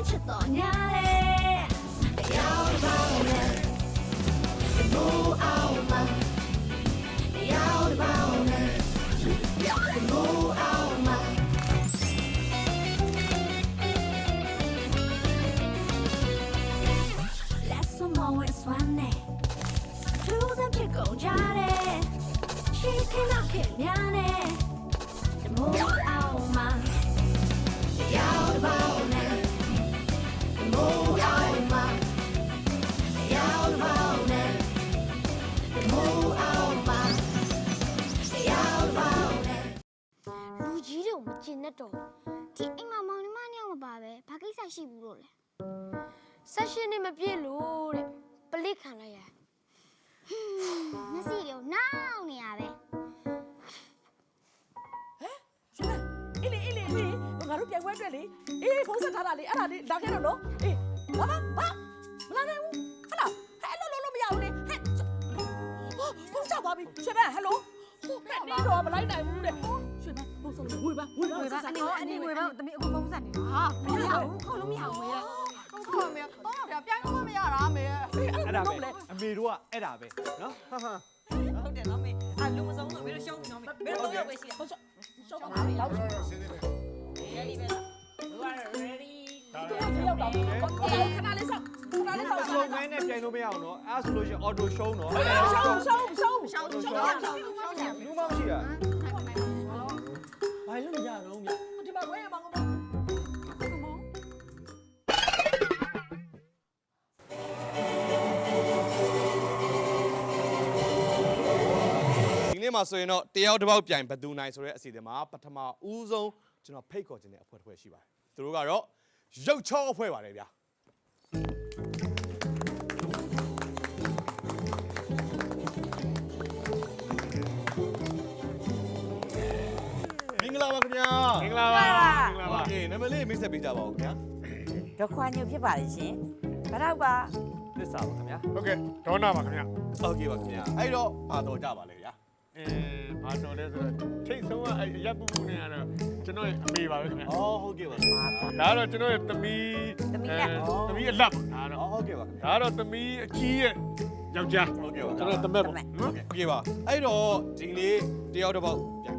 ချင်းချင်းချစ်တော်ညာတယ်တရားတော်နဲ့ဘူအောင်မတရားတော်နဲ့ဘူအောင်မ Let someone with one day To the pick on jare She cannot kill me The more out man The ကြီးတို့မကျင်တတ်တော့ဒီအိမ်မှာမောင်နှမနှစ်ယောက်မပါပဲဘာကိစ္စရှိဘူးလို့လဲဆက်ရှင်နေမပြည့်လို့တဲ့ပလစ်ခံလိုက်ရမစီရောနောင်းနေရပဲအေးလေအေးလေအေးလေငါတို့ပြန်ခွဲအတွက်လေအေးဖုန်းဆက်ထားတာလေအဲ့ဒါလေးလာခဲ့တော့နော်အေးဘာမဘာမလာနိုင်ဘူးဟလာဟဲ့လို့လို့လို့မရဘူးလေဟဲ့ဖုန်းချသွားပြီရွှေဘဟယ်လိုဟုတ်ကဲ့နေတော့မလိုက်နိုင်ဘူးတဲ့ ရွှေဘဖုန်းဆက်လို့ဝေးပါဝေးပါဝေပါအနေအနေဝေပါတမီးအခုဖုန်းဆက်နေတာဟာမရဘူးခေါ်လို့မရဘူးမေးခေါ်မေတော့ဗျာပြိုင်လို့မရတာမေအဲ့ဒါပဲအမေတို့ကအဲ့ဒါပဲနော်ဟာဟာဟုတ်တယ်နော်မေးအလူမဆုံးလို့မေးလို့ရှုံးပြီနော်မေးဘယ်တော့ရောက်ပဲရှိတယ်ဟုတ်ရှော့ရှော့ပါလေလောက်တယ် ready ပဲလား you are ready ဒီရောက်တော့ခဏလေးစောက်ခဏလေးစောက်စလုံးမဲနဲ့ပြိုင်လို့မရအောင်နော်အဲ့ဆိုလို့ရှိရင်အော်တိုရှုံးနော်ရှောင်းရှောင်းရှောင်းရှောင်းရှောင်းရှောင်းရှောင်းရှောင်းရှောင်း ဘူးမမရှိတာဘာလို့မရတော့ဗျဒီမှာဝဲရမှာငါမဒီနေ့မှာဆိုရင်တော့တယောက်တစ်ပေါက်ပြိုင်ဘသူနိုင်ဆိုတဲ့အစီအစဉ်မှာပထမဦးဆုံးကျွန်တော်ဖိတ်ခေါ်ခြင်းတဲ့အဖွဲ့တစ်ဖွဲ့ရှိပါတယ်သူတို့ကတော့ရုပ်ချောအဖွဲ့ပါတယ်ဗျာ ပါခင်ဗျာ မင်္ဂလာပါမင်္ဂလာပါ โอเคနာမည်လေးမိတ်ဆက်ပေးကြပါဦးခင်ဗျာ ဒုက္ခညုဖြစ်ပါလေရှင်ဘယ်တော့ပါ သစ္စာပါခင်ဗျာဟုတ်ကဲ့ဒေါနာပါခင်ဗျာ โอเคပါခင်ဗျာအဲ့တော့ဘာတော်ကြပါလဲဗျာ အဲဘာတော်လဲဆိုတော့ထိတ်ဆုံးကအဲ့ရပ်ပူပူနေရတော့ကျွန်တော်ရဲ့အမေပါပဲခင်ဗျာ အော်ဟုတ်ကဲ့ပါခင်ဗျာ ဒါကတော့ကျွန်တော်ရဲ့သမီးသမီးအလတ်ပါဒါတော့ အော်ဟုတ်ကဲ့ပါခင်ဗျာ ဒါကတော့သမီးအကြီးရဲ့ယောက်ျား ဟုတ်ကဲ့ပါ ကျွန်တော်သမက်ပါနော် โอเคပါအဲ့တော့ဒီနေ့တယောက်တစ်ပေါက်ပြိုင်ဘသူနို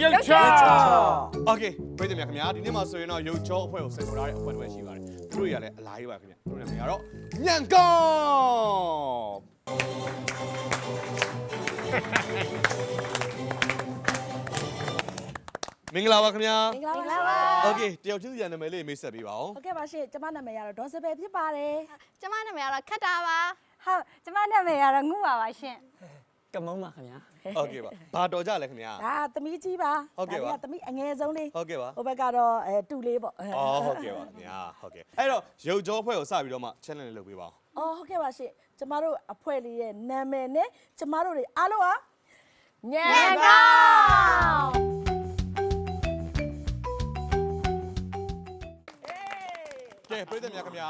ယောက်ျား โอเคပြည်သူများခင်ဗျာဒီနေ့မှာဆိုရင်တော့ရုပ်ချောအဖွဲ့ကိုစိန်ခေါ်ထားတဲ့အဖွဲ့တွေရှိပါတယ်သူတို့တွေကလည်းအလားကြီးပါခင်ဗျာသူတို့နာမည်ကတော့ညံကောင်းမင်္ဂလာပါခင်ဗျာ မင်္ဂလာပါ โอเคတယောက်ချင်းစီရနာမည်လေးမိတ်ဆက်ပေးပါဦး ဟုတ်ကဲ့ပါရှင်ကျမနာမည်ကတော့ဒေါ်စပယ်ဖြစ်ပါတယ် ကျမနာမည်ကတော့ခတ်တာပါ ဟုတ်ကျမနာမည်ကတော့ငုပါပါရှင် ကမုံပါခင်ဗျာ โอเคပါဘာတော်ကြလဲခင်ဗျာ ဒါသမီးကြီးပါ ဟုတ်ကဲ့ပါ ဒါသမီးအငယ်ဆုံးလေး ဟုတ်ကဲ့ပါ ဟိုဘက်ကတော့အဲတူလေးပေါ့ အော်ဟုတ်ကဲ့ပါခင်ဗျာဟုတ်ကဲ့အဲ့တော့ရုပ်ကြောဖွဲ့ကိုစပြီးတော့မှ challenge လေးလုပ်ပေးပါဦး အော်ဟုတ်ကဲ့ပါရှင်ကျမတို့အဖွဲ့လေးရဲ့နာမည်နဲ့ကျမတို့တွေအားလုံးဟာညံကောင်း ကဲပြည်သူများခင်ဗျာ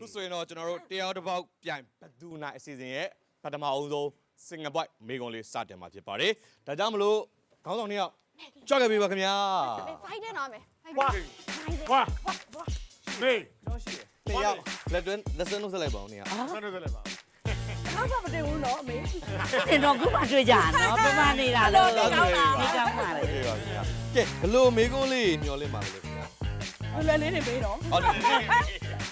ခုဆိုရင်တော့ကျွန်တော်တို့တရားတစ်ပေါက်ပြိုင်ဘသူနိုင်အစီအစဉ်ရဲ့ပထမအောင်ဆုံး စင်ကာပွိုက်မိကွန်လေးစတင်မှာဖြစ်ပါတယ်။ဒါကြောင့်မလို့ခေါင်းဆောင်နှစ်ယောက်ကြောက်ခဲ့ပြီပါခင်ဗျာ။ဖိုင်တဲ့နာမယ်။ဝါဝါမေးတော့ရှိတယ်။နှစ်ယောက်လက်တွဲလက်စင်းလို့ဆက်လိုက်ပါဦးနှစ်ယောက်။ဆက်လို့ဆက်လိုက်ပါဘာမှမတင်ဘူးနော်အမေတင်တော့ခုမှတွေ့ကြတာနော်ပြမနေတာလို့ဒီကောင်းပါလေကဲဘလို့မေကုန်းလေးညှော်လေးပါလေလူလည်းလေးနေပေးတော့ဟုတ်တယ်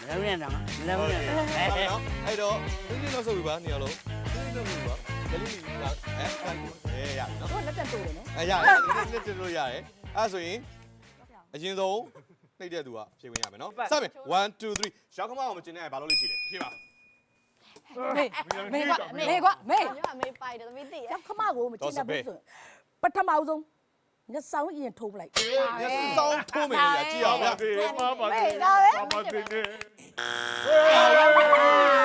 လည်းမရတော့လည်းမရတော့အဲ့တော့ဒီနေ့တော့ဆုပ်ပြီပါနေရာလုံးဒီနေ့တော့ပြီပါ ဂလိလီကအဲအဲရနော်တော့လက်တက်တိုးတယ်နော်အဲရတယ်နည်းနည်းတူလို့ရတယ်အဲဆိုရင်အရင်ဆုံးနှိပ်တဲ့သူကဖြေဝင်ရမယ်နော်စမယ်1 2 3ရှောက်ခမောက်ကိုမကျင်တဲ့ဘာလို့လဲရှိလဲဖြေပါမေမေကွာမေကွာမေညမေးပိုက်တယ်သမီးသိရခမကိုမကျင်းတတ်ဘူးဆိုရင်ပထမဆုံးညဆောင်ရင်ထိုးပလိုက်ညစောင်းထိုးမယ်လေကြည့်အောင်ဗျာဒီမှာပါသေးပါပါသေးတယ်ဘာမှမျိုးအဲ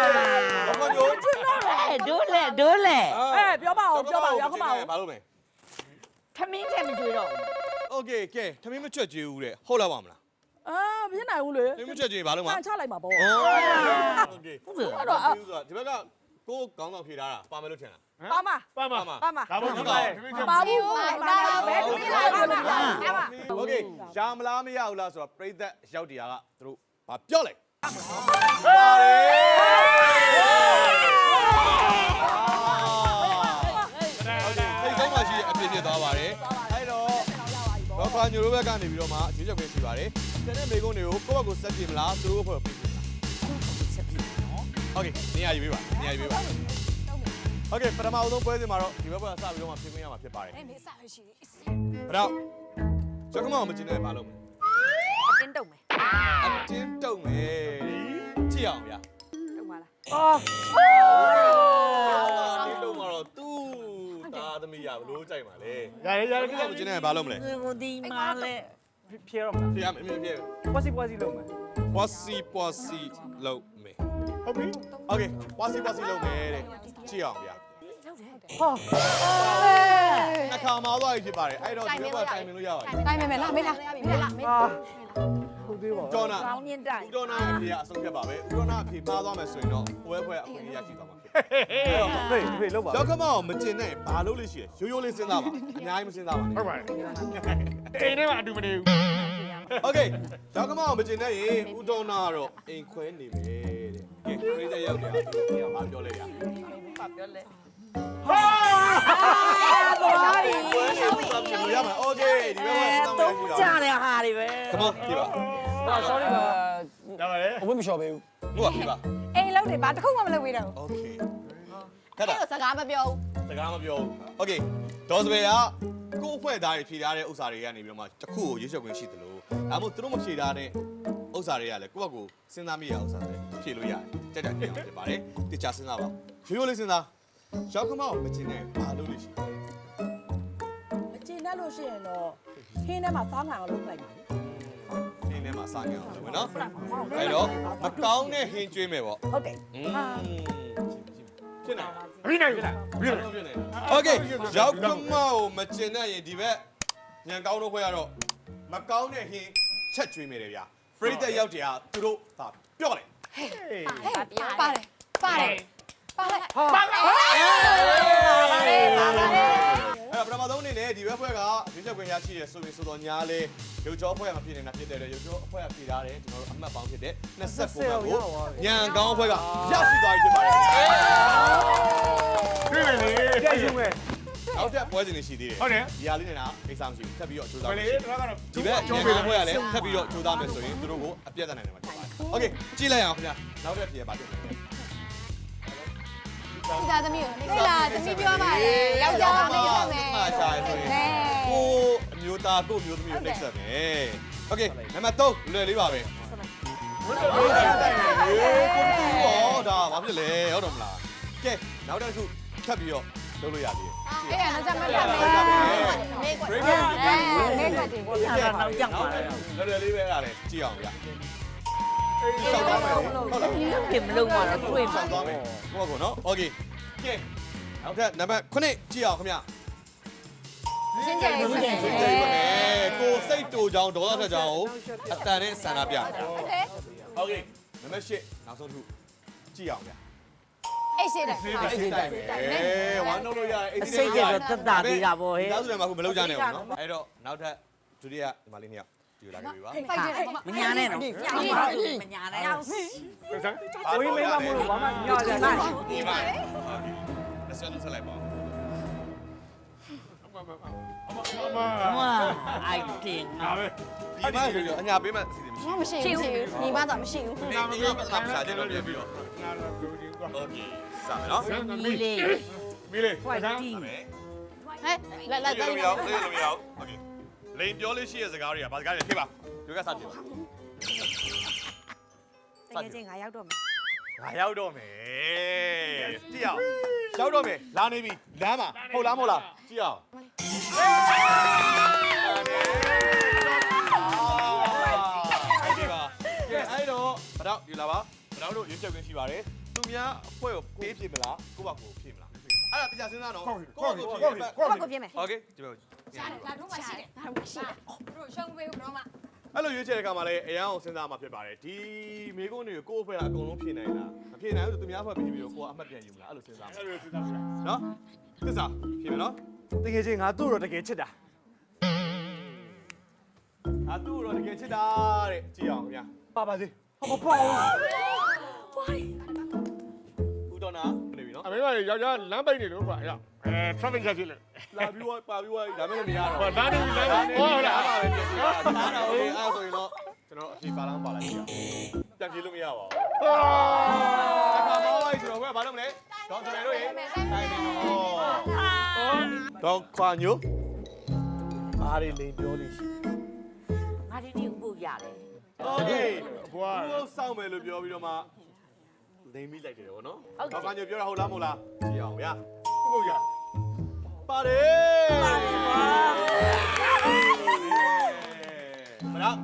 ဒိုးလေဒိုးလေ အဲပြောပါဦးပြောပါဦးရောက်ခမအောင် ဘာလို့လဲ ထမင်းချက်မကြွေတော့ โอเคကဲထမင်းမချက်ကြည့်ဘူးတဲ့ဟုတ်လားပါမလား အာမဖြစ်နိုင်ဘူးလေ ထမင်းမချက်ကြည့်ဘာလို့မ ပန်ချလိုက်မှာပေါ့ โอเค ဟုတ်ကဲ့ အဲ့တော့ ဒီဘက်ကကိုကောင်းတော့ဖြေထားတာပါမယ်လို့ထင်လား ပါမ ပါမ ပါမ ဒါပေါ့ဒီမှာ ပါဘူးပါဘယ်တမီးလာလို့မရဘူး โอเคရှာမလားမရဘူးလားဆိုတော့ပြိသက်ရောက်တရားကသူတို့ဘာပြောလဲစိ ညိုတို့ဘက်ကနေပြီးတော့မှရွေးချယ်ခွင့်ရှိပါတယ်။ကျန်တဲ့မိကုန်းတွေကိုကိုယ့်ဘက်ကိုဆက်ပြေမလားသူတို့အဖွဲ့ပြေမလား။ဆက်ပြေနော်။ Okay နေရာယူပေးပါနေရာယူပေးပါ။ Okay ပထမအဆုံးပွဲစဉ်မှာတော့ဒီဘက်ကစပြီးတော့မှဖြေခွင့်ရမှာဖြစ်ပါတယ်။အဲ့မေးစရရှိ။ဘာတော့ကျောက်ကမအောင်မကျင်းနဲ့ဘာလုပ်မလဲ။အတင်းတုံမယ်။အတင်းတုံမယ်။ကြည့်အောင်ဗျာ။တုံပါလား။အာ။ ရဘလို့ကြိုက်ပါလဲ ရရရ ကျွန်တော်မကျင်တဲ့ဘာလို့မလဲ ဒီကိုဒီမာလေ ဖြေရမလား ပြရမယ်အမြင်ပြ ပွားစီပွားစီလုံးမယ် ပွားစီပွားစီလုံးမယ် ဟုတ်ပြီ โอเคပွားစီပွားစီလုံးမယ်တဲ့ကြည့်အောင်ဗျာ ဟော နှခါမှာသွားပြီဖြစ်ပါတယ်အဲ့တော့ဒီဘက်ကတိုင်ပင်လို့ရပါတယ် တိုင်းမယ်မယ်လားမေးလားမေးလားမေး ဟာဟုတ်သေးပါဘူး ဒေါနာ ကောင်းမြင့်တိုင် ဦးဒေါနာအဖေကအဆုံးဖြတ်ပါပဲဦးဒေါနာအဖေမှားသွားမယ်ဆိုရင်တော့ပွဲပွဲအခွင့်အရေးရရှိသွားမှာ ါ ဖြစ် ဟေးဟေးလောက်ပါ ရောက်ခမောင်မကျင်နဲ့ဘာလို့လဲရှိရရိုးရိုးလေးစဉ်းစားပါအများကြီးမစဉ်းစားပါနဲ့ ဟုတ်ပါတယ်အိမ်ထဲမှာအတူမနေဘူး โอเคရောက်ခမောင်မကျင်နဲ့ရင်ဦးဒေါနာကတော့အိမ်ခွဲနေမယ်တဲ့ကဲခရီးတဲ့ရောက်တယ်ဘာပြောလဲရ သွားပြီ ခွဲနေပြီဆိုရမှာโอเคဒီဘက်ကစဉ်းစား တော့ မှ ကြ ရပြီ တဲ့ဟာတွေပဲ ခမောင်ဒီပါ ဟာ sorry ပါ ဒါပါလေ အဝတ်မလျှော်ပေးဘူး ဟုတ်ပါပြီပါ အိမ်လုံးတွေဘာတစ်ခုမှမလုပ်ပေးတော့ဘူး โอเคခက်တာ အဲ့တော့စကားမပြောဘူး စကားမပြောဘူးโอเคဒေါ်စပယ်ကကိုယ့်အဖွဲ့သားတွေဖြေထားတဲ့ဥစ္စာတွေကနေပြီးတော့မှတစ်ခုကိုရွေးချယ်ခွင့်ရှိတယ်လို့ဒါမှမဟုတ်သူတို့မဖြေထားတဲ့ဥစ္စာတွေကလည်းကိုယ့်ဘက်ကိုစဉ်းစားမိရဥစ္စာတွေဖြေလို့ရတယ်ကြက်ကြက်ကြက်ဖြစ်ပါတယ်တခြားစဉ်းစားပါရိုးရိုးလေးစဉ်းစားရောက်ခမောက်မကျင်နဲ့ဘာလို့လဲရှိ မကျင်းတတ်လို့ရှိရင်တော့ခင်းထဲမှာစားငံအောင်လုပ်လိုက်ပါလေ နေထဲမှာစားကြအောင်လုပ်မယ်နော်အဲ့တော့မကောင်းတဲ့ဟင်းကျွေးမယ်ပေါ့ ဟုတ်တယ် อืมဖြစ်နေ ဘိနိုင်လားဘိနိုင် ဖြစ်နေโอเคရောက်ခမောက်မကျင်တဲ့ရင်ဒီဘက်ညံကောင်းတော့ခွဲရတော့မကောင်းတဲ့ဟင်းချက်ကျွေးမယ်တယ်ဗျာပရိသတ်ရောက်တယ်ဟာသူတို့သာပြောတယ် ပါတယ်ပါတယ်ပါတယ် အဲ့တော့ပ ထမဆုံးအနေနဲ့ဒီဘက်ဖွဲ့ကရွေးချက်ခွင့်ရရှိတယ်ဆိုရင်ဆိုတော့ညာလေရုပ်ကြောဖွဲ့ကမဖြစ်နေတာဖြစ်တယ်လေရုပ်ကြောအဖွဲ့ကဖြေထားတယ်ကျွန်တော်တို့အမှတ်ပေါင်းဖြစ်တဲ့29ဘက်ကိုညံကောင်းအဖွဲ့ကရရှိသွားပြီဖြစ်ပါတယ် တွေ့မယ်လေ ကြည့်ယူမယ် နောက်ထပ်ပွဲစဉ်တွေရှိသေးတယ် ဟုတ်တယ် ဒီဟာလေးနဲ့ကကိစ္စမရှိဘူးထပ်ပြီးတော့ကြိုးစား ဘယ် ပါ လေ မယ် တော့ကတော့ ဒီဘက်ညံကောင်းအဖွဲ့ကလည်းထပ်ပြီးတော့ကြိုးစားမယ်ဆိုရင်သူတို့ကိုအပြတ်တနိုင်တယ်မှာဖြစ်ပါတယ်โอเคကြည့်လိုက်အောင်ခင်ဗျာနောက်ထပ်ပြေပါဖြစ်တယ် ဒီသားသမီးကိုသိလားသမီးပြောပါတယ်ယောက်ျားမပြောမယ် မှာရှာရဆိုရင်ကိုအမျိုးသားကိုအမျိုးသမီးကိုနှိပ်စက်မယ်โอเคနံပါတ်3လွယ်လေးပါပဲ ဘယ်လိုလဲတိုင်နေ အေးကိုတူရောဒါဘာဖြစ်လဲဟုတ်တော့မလားကဲနောက်တစ်ခုထပ်ပြီးတော့လုပ်လို့ရသေးတယ် အဲ့ဒါလည်းကြမ်းမတ်မယ်မေးကွ break အဲ it မေးကွတယ် ကိုညာတော့ကြောက်ပါ နောက် လေ လွယ်လွယ်လေးပဲရတယ်ကြည့်အောင်ဗျ ဆောက်သွားမယ်ဟုတ်လား ဒီလိုပြင်မလို့မှာတော့တွေ့မှာ ဆောက်သွားမယ်ဟုတ်ကောနော်โอเคကဲနောက်ထပ်နံပါတ်9ကြည့်အောင်ခင်ဗျ ရှင်းကြရေးရှင်းကြရေး ကြည့်ပါမယ်ကိုစိတ်တူကြောင်ဒေါသထက်ကြောင်ကိုအတန်နဲ့ဆန္ဒပြโอเคနံပါတ်10နောက်ဆုံးတစ်ခုကြည့်အောင်ဗျ အဲ့ရှင်းတယ် အဲ့ဒီတိုင်းပဲအေးဝမ်းတော့လို့ရတယ် အစိတ်ကျတော့တက်တာသေးတာပေါ့ဟဲ့ ဒါဆိုရင်မှအခုမလုပ်ကြနဲ့ဘူးနော်အဲ့တော့နောက်ထပ်ဒုတိယဒီမလေးနှစ်ယောက် ဒီလာခဲ့ပြီပါ ဖိုက်တယ် မညာနဲ့နော်မညာနဲ့ စမ်း ဝေးမင်းကမလို့ဘာမှညောကြတယ် ဒီပါလက်ဆက်လို့ဆက်လိုက်ပါ အမအမအမ မအိုက်တင် ဒါပဲ ဒီမှာဆိုတော့အညာပေးမှစီစဉ်မရှိ မရှိဘူးညီမတော့မရှိဘူး ဘူးဒီဒီမှာပတ်စားတယ်လို့ပြပြီးတော့ ငါတော့ပြောကြည့်ကွာ โอเคစမယ်နော် မီလေး မီးလေ ဟိုက် စမ်း တီ စမယ် ဟဲ့လက်လက် လေး တက် လို့မရအောင်လေးလို့မရအောင်โอเค လိန်ပြောလေးရှိတဲ့စကားတွေကဘာစကားလဲခေပါဒီကစားပြပါ တကယ်ချင်းငါရောက်တော့မယ် ငါရောက်တော့မယ်ကြည့်အောင်ရောက်တော့မယ်လာနေပြီလမ်းမှာဟုတ်လားမဟုတ်လားကြည့်အောင်အဲ့ဒီပါကဲအဲ့တော့ဗတော့ယူလာပါဗတော့တို့ရွေးချက်ခွင့်ရှိပါတယ်သူများအဖွဲကိုပေးဖြစ်မလားကိုယ့်ဘက်ကိုဖြည့်မလားအဲ့ဒါတရားစဉ်းစားနော်ကိုယ့်ဘက်ကိုဖြည့်မယ် ကိုယ့်ကိုပြင်းမယ် โอเคဒီ ဘက်လာတော့မှရှိတယ်လာတော့မှရှိတယ်တို့ရှုံးပေးဘူးတော့မှအဲ့လိုရွေးချယ်တဲ့ခါမှာလည်းအရန်အောင်စဉ်းစားမှာဖြစ်ပါတယ်ဒီမိကုန်းတွေကိုကိုယ့်အဖွဲ့ကအကုန်လုံးဖြည့်နိုင်လားမဖြည့်နိုင်ဘူးဆိုသူများအဖွဲ့ပြီးပြီးတော့ကိုကအမှတ်ပြန်ယူမလားအဲ့လိုစဉ်းစားမှာအဲ့လိုစဉ်းစားပြနော်သစ္စာဖြည့်မယ်နော်တကယ်ချင်းငါတို့တော့တကယ်ချစ်တာအာသူ့တော့တကယ်ချစ်တာတဲ့ကြည့်အောင်ခင်ဗျာပါပါစေဟောပေါ့ဦးတော်နာ နေပြီနော် အမေကယောက်ျားလမ်းပိတ်နေလို့ကွာအဲ့အဲ traffic jam ဖြစ်လို့ လာပြီးွားပါပြီးွားဒါမဲ့လည်းမရတော့ ဟောဒါနေပြီလမ်းပိတ်ဟုတ်လား အားပါပဲပြည့်ပြီလားဒါတော့အဲ့ဒါဆိုရင်တော့ကျွန်တော်အဖြေပါလမ်းပါလိုက်ကြည့်အောင်ပြန်ပြေးလို့မရပါဘူးအခါမောလိုက်ဆိုတော့ဘယ်ဘာလုပ်မလဲဒေါက်စမယ်တို့ရေတိုင်းနေတော့တော့ခွာညိုဘာတွေလိန်ပြောလို့ရှိ ငါဒီနေ့ဥပုပ်ရတယ် โอเค ဘွား ကိုစောင့်မယ်လို့ပြောပြီးတော့မှ လိန်မိလိုက်တယ်ဗောနော်တော့ခွာညိုပြောတာဟုတ်လားမဟုတ်လားကြည့်အောင်ဗျာ ဟုတ်ရ ပါတယ်မလား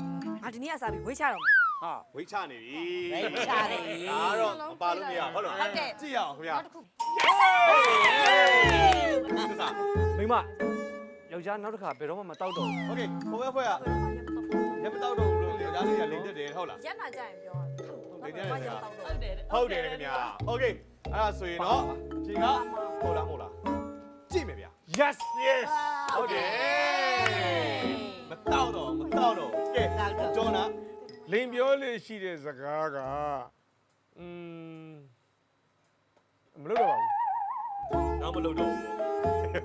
ငါဒီနေ့အစားပြီးဝေးချတော့မယ် ဟာဝိတ်ချနေပြီ ဝိတ်ချနေပြီ ဒါတော့မပါလို့မရဟုတ်လား ဟုတ်တယ် ကြည့်ရအောင်ခင်ဗျာ နောက်တစ်ခု သစ္စာ မိမယောက်ျားနောက်တစ်ခါဘယ်တော့မှမတောက်တော့ဘူး โอเคဘယ်ဘွဲကရမတော့တော့ဘူးလို့ယောက်ျားလေးကလိန်တက်တယ်ဟုတ်လား ရက်နာကြရင်ပြော လိ န်တက်တယ်ဗျာ ဟုတ်တယ် ဟုတ်တယ်ခင်ဗျာโอเคအဲ့ဒါဆိုရင်တော့ဖြေကဟုတ်လားမဟုတ်လားကြည့်မယ်ဗျာ yes yes ဟုတ်တယ်မတော့တော့မတော့တော့ကဲကျော်နာ လင်ပြောလို့ရှိတဲ့စကားကอืมမလို့တော့ပါ နောက်မလုပ်တော့ဘူး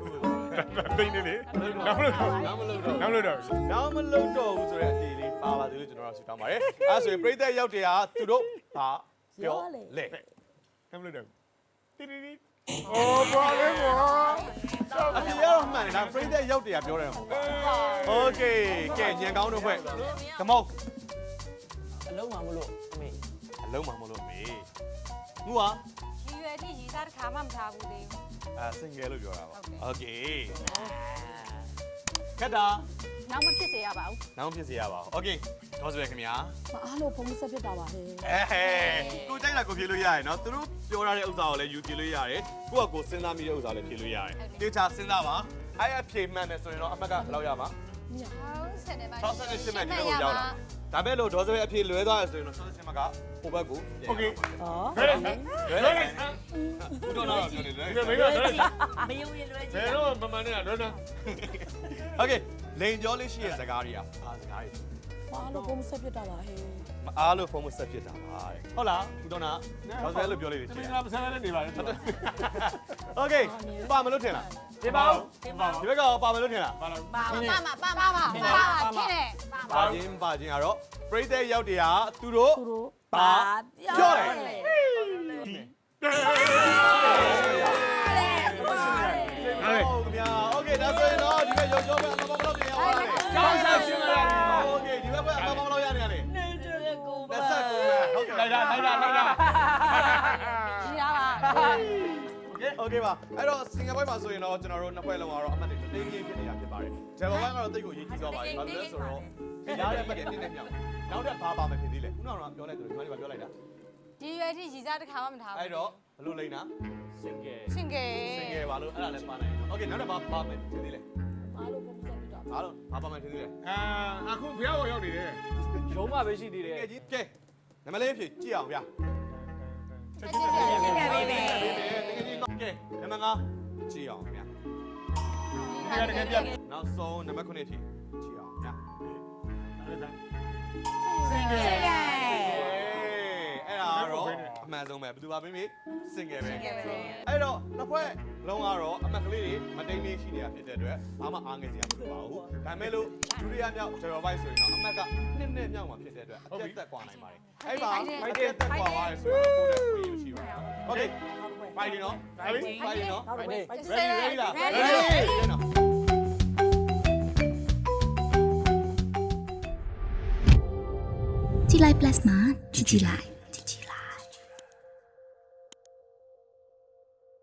ဘူးပိနေလေနောက်လို့တော့ နောက်မလုပ်တော့ နောက်လို့တော့ နောက်မလုပ်တော့ဘူးဆိုတဲ့အတီလေးပါပါသေးလို့ ကျွန်တော်ဆုတောင်းပါတယ်။အဲ့ဆိုရင်ပရိသတ်ရောက်တဲ့ဟာသူတို့ဘာပြောလဲ။ဟမ်လို့တော့တီတီတီအိုးဘာလဲမောအဒီရောမှန်တယ်ဒါပရိသတ်ရောက်တဲ့ဟာပြောတယ်မဟုတ်လား။ Okay ကဲညံကောင်းတို့ဖွဲ့ဓမ္မအလုံးမမလို့အမေအလုံးမမလို့အမေ။သူဟာဒီရွယ်ထိရီသားတစ်ခါမှမထားဘူးသေးဘူး။အဲ single လို့ပြောတာပါ။ Okay ခက်တာ နောက်မဖြစ်စေရပါဘူး။နောက်ဖြစ်စေရပါဘူး။ Okay ဒေါ်စပယ်ခင်ဗျာမအားလို့ဖုန်းဆက်ဖြစ်တာပါဟဲ့။အဲဟဲကိုကြိုက်တာကိုဖြေလို့ရရယ်နော်။သူတို့ပြောထားတဲ့ဥစ္စာကိုလည်းယူဖြေလို့ရရယ်။ကိုယ့်အကိုစဉ်းစားမိတဲ့ဥစ္စာလည်းဖြေလို့ရရယ်။တေချာစဉ်းစားပါ။အဲ့ရဖြေမှန်တယ်ဆိုရင်တော့အမှတ်ကဘယ်လောက်ရမှာဟုတ်ဆယ်နေပါ။68မှတ်ဒီလိုရောက်လာ။ဒါပဲလို့ဒေါ်စပယ်အဖြေလွဲသွားရဆိုရင်တော့68မှတ်ကဟိုဘက်ကို Okay ဟောဘယ်လဲဘယ်လဲဘူးတော့တော့ပြောနေလဲ။ဒီမင်းကလွဲကြည့်။မယုံရင်လွဲကြည့်။ဘယ်တော့မှမမှန်နေတာလွဲတာ။ Okay လိန်ကြောလေးရှိရဲ့စကားတွေကအာစကားတွေ မအားလို့ဖုန်းဆက်ဖြစ်တာပါဟဲ့ မအားလို့ဖုန်းမဆက်ဖြစ်တာပါတဲ့ဟုတ်လားဦးတော်နာဒေါ်စပယ်လို့ပြောလေးတွေ တ ရှိ မ ရ င်္ဂလာမဆန်းနဲ့နေပါလေ โอเคပါမလို့ထင်လား ဒီပါဦး တင်ပါ ဒီဘက်ကရောပါမလို့ထင်လား ပါလား ပါပါပါပါပါပါပါဖြစ်တယ် ပါခြင်းပါခြင်းကတော့ပရိသတ်ရောက်တရားသူတို့ သူတို့ ပါပြောတယ် ဟုတ်လေ ဟုတ်ခင်ဗျာโอเคဒါဆိုရင်တော့ဒီဘက်ရောရောပဲအမမမလို့ပြ โอเคโอเคပါအဲ့တော့စင်ကာပွိုင်းမှာဆိုရင်တော့ကျွန်တော်တို့နှစ်ဖွဲ့လုံးကတော့အမှတ်တွေတိတ်ကြီးဖြစ်နေတာဖြစ်ပါတယ်ဂျပန်ဘိုင်းကတော့တိတ်ကိုအရေးကြီးသွားပါတယ်ဘာလို့လဲဆိုတော့ရတဲ့အမှတ်တွေတင်းနေမြောက်နောက်တဲ့ဘာပါမယ်ဖြစ်သေးလဲခုနကတော့ပြောလိုက်တယ်ဒီမှာပြောလိုက်တာ ဒီရွယ်ထိရီသားတစ်ခါမှမထားဘူး အဲ့တော့ဘလို့လိမ့်တာ စင်ကဲ ရှင်ကဲ စင်ငယ်ပါလို့အဲ့ဒါလည်းပါနိုင်တယ်โอเคနောက်တဲ့ဘာပါမယ်ဖြစ်သေးလဲ မအားလို့ဖုန်းဆက်ဖြစ်တာ အားလုံးဘာပါမယ်ဖြစ်သေးလဲ အာအခုဘုရားကိုရောက်နေတယ် ရုံးမပဲရှိသေးတယ် ကဲကြီးကဲနမလေးဖြည့်ကြည့်အောင်ဗျာ ရှင်းခဲ့ပြီပဲ ကဲနမငါကြည့်အောင်ဗျာ ဒီကတကယ်ပြတ် နောက်ဆုံးနံပါတ်9ဖြည့်ကြည့်အောင်ဗျာ ဟုတ်တယ် စင်ကြယ် အဲ့ဒါကတော့အမှန်ဆုံးပဲဘယ်သူပါမင်းမေစင်ငယ်ပဲအဲ့တော့နှစ်ဖွဲ့လုံးကတော့အမှတ်ကလေးတွေမတိမ်လေးရှိနေတာဖြစ်တဲ့အတွက်ဘာမှအားငယ်စရာမလိုပါဘူးဒါမဲ့လို့ဒုတိယမြောက်ဂျော်ဘိုက်ဆိုရင်တော့အမှတ်ကနှစ်နှစ်မြောက်မှာဖြစ်တဲ့အတွက်အတက်တက်ကွာနိုင်ပါတယ်အဲ့ပါအတက်တက်ကွာသွားရဆိုရင်ကိုယ့်ရဲ့ခွင့်ရရှိပါတယ်โอเค ဖိုင်ဒီနော်ဖိုင်ဒီဖိုင်ဒီနော်နောက်တစ်ပိုက် ready ready လား ready နော်ကြည်လိုက် plus မှာကြည်ကြည်လိုက်